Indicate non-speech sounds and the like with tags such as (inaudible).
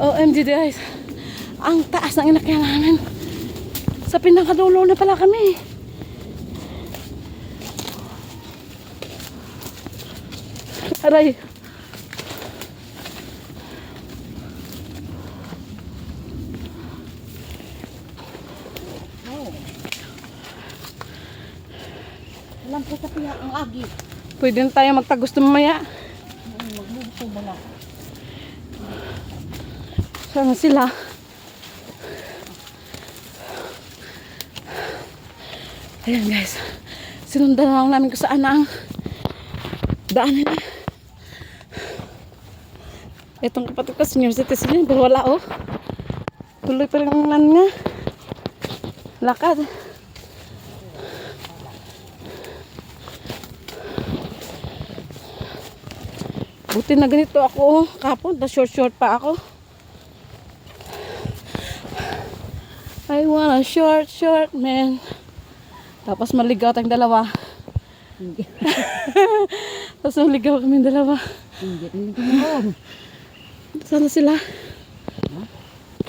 OMG guys. Ang taas ng inakyan namin. Sa pinakadulo na pala kami. Aray. Alam ko sa piya ang agi. Pwede na tayo magtagusto mamaya. Sana sila. Ayan guys. Sinundan na lang namin kung saan ang daan nila. Itong kapatid ko, senior citizen pero wala oh. Tuloy pa rin ang nan nga. Lakad. Buti na ganito ako oh. Kapon, na short short pa ako. I want a short, short man. Tapos maligaw tayong dalawa. (laughs) Tapos maligaw kami dalawa. Hindi. Hindi ko. Sana sila?